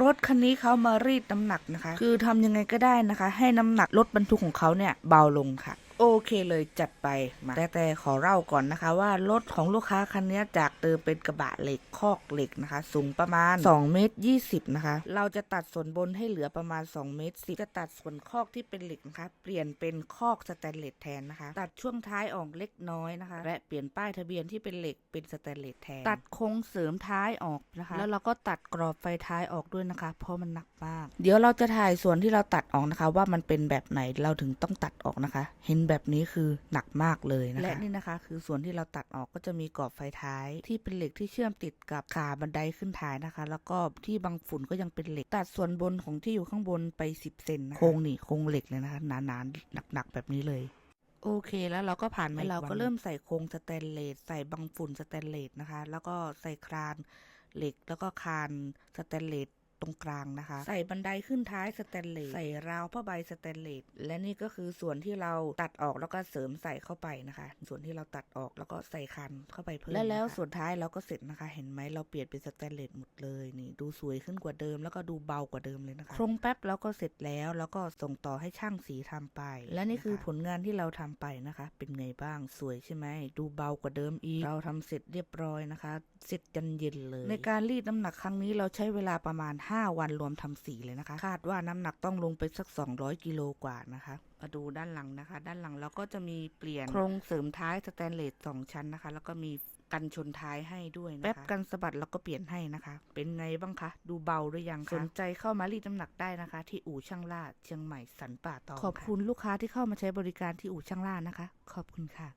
รถคันนี้เขามารีดน้ำหนักนะคะ คือทำยังไงก็ได้นะคะ ให้น้ำหนักรถบรรทุกของเขาเนี่ยเบาลงค่ะ โอเคเลยจัดไปมาแต่แต่ขอเล่าก่อนนะคะ ว่ารถของลูกค้าคันนี้จากเดิมเป็นกระบะเหล็กคอกเหล็กนะคะ สูงประมาณ2เมตร20นะคะ เราจะตัดส่วนบนให้เหลือประมาณ2เมตร10จะตัดส่วนคอกที่เป็นเหล็กนะคะ เปลี่ยนเป็นคอกสแตนเลสแทนนะคะ ตัดช่วงท้ายออกเล็กน้อยนะคะ และเปลี่ยนป้ายทะเบียนที่เป็นเหล็กเป็นสแตนเลสแทนตัดโครงเสริมท้ายออกนะคะ แล้วเราก็ตัดกรอบไฟท้ายออกด้วยนะคะ เพราะมันหนักมาก เดี๋ยวเราจะถ่ายส่วนที่เราตัดออกนะคะ ว่ามันเป็นแบบไหนเราถึงต้องตัดออกนะคะ เห็นแบบนี้คือหนักมากเลยนะคะและนี่นะคะ คือส่วนที่เราตัดออกก็จะมีกรอบไฟท้าย ที่เป็นเหล็กที่เชื่อมติดกับขาบันไดขึ้นท้ายนะคะ แล้วก็ที่บังฝุ่นก็ยังเป็นเหล็ก ตัดส่วนบนของที่อยู่ข้างบนไป 10เซนนะคะโครงนี่โครงเหล็กเลยนะคะหนาๆหนักๆแบบนี้เลยโอเคแล้วเราก็ผ่านไปเราก็เริ่มใส่โครงสแตนเลสใส่บังฝุ่นสแตนเลสนะคะ แล้วก็ใส่ครานเหล็กแล้วก็คานสแตนเลส ตรงกลางนะคะ ใส่บันไดขึ้นท้ายสแตนเลสใส่ราวผ้าใบสแตนเลสและนี่ก็คือส่วนที่เราตัดออกแล้วก็เสริมใส่เข้าไปนะคะ ส่วนที่เราตัดออกแล้วก็ใส่คันเข้าไปเพิ่มและแล้วส่วนท้ายเราก็เสร็จนะคะ เห็นไหมเราเปลี่ยนเป็นสแตนเลสหมดเลยนี่ดูสวยขึ้นกว่าเดิม แล้วก็ดูเบากว่าเดิมเลยนะคะโครงแป๊บแล้วก็เสร็จแล้วแล้วก็ส่งต่อให้ช่างสีทำไป และนี่คือผลงานที่เราทำไปนะคะ เป็นไงบ้างสวยใช่ไหมดูเบากว่าเดิมอีกเราทำเสร็จเรียบร้อยนะคะ เสร็จยันเย็นเลย ในการรีดน้ำหนักครั้งนี้เราใช้เวลาประมาณ5 วันรวมทำสีเลยนะคะ คาดว่าน้ำหนักต้องลงไปสัก 200 กิโลกว่านะคะ มาดูด้านหลังนะคะ ด้านหลังเราก็จะมีเปลี่ยนโครงเสริมท้ายสแตนเลสสองชั้นนะคะ แล้วก็มีกันชนท้ายให้ด้วยนะคะแป๊บกันสะบัดแล้วก็เปลี่ยนให้นะคะ เป็นไงบ้างคะ ดูเบาหรือยังคะ สนใจเข้ามารีดน้ำหนักได้นะคะ ที่อู่ช่างล่าเชียงใหม่สันป่าตองขอบคุณลูกค้าที่เข้ามาใช้บริการที่อู่ช่างล่านะคะ ขอบคุณค่ะ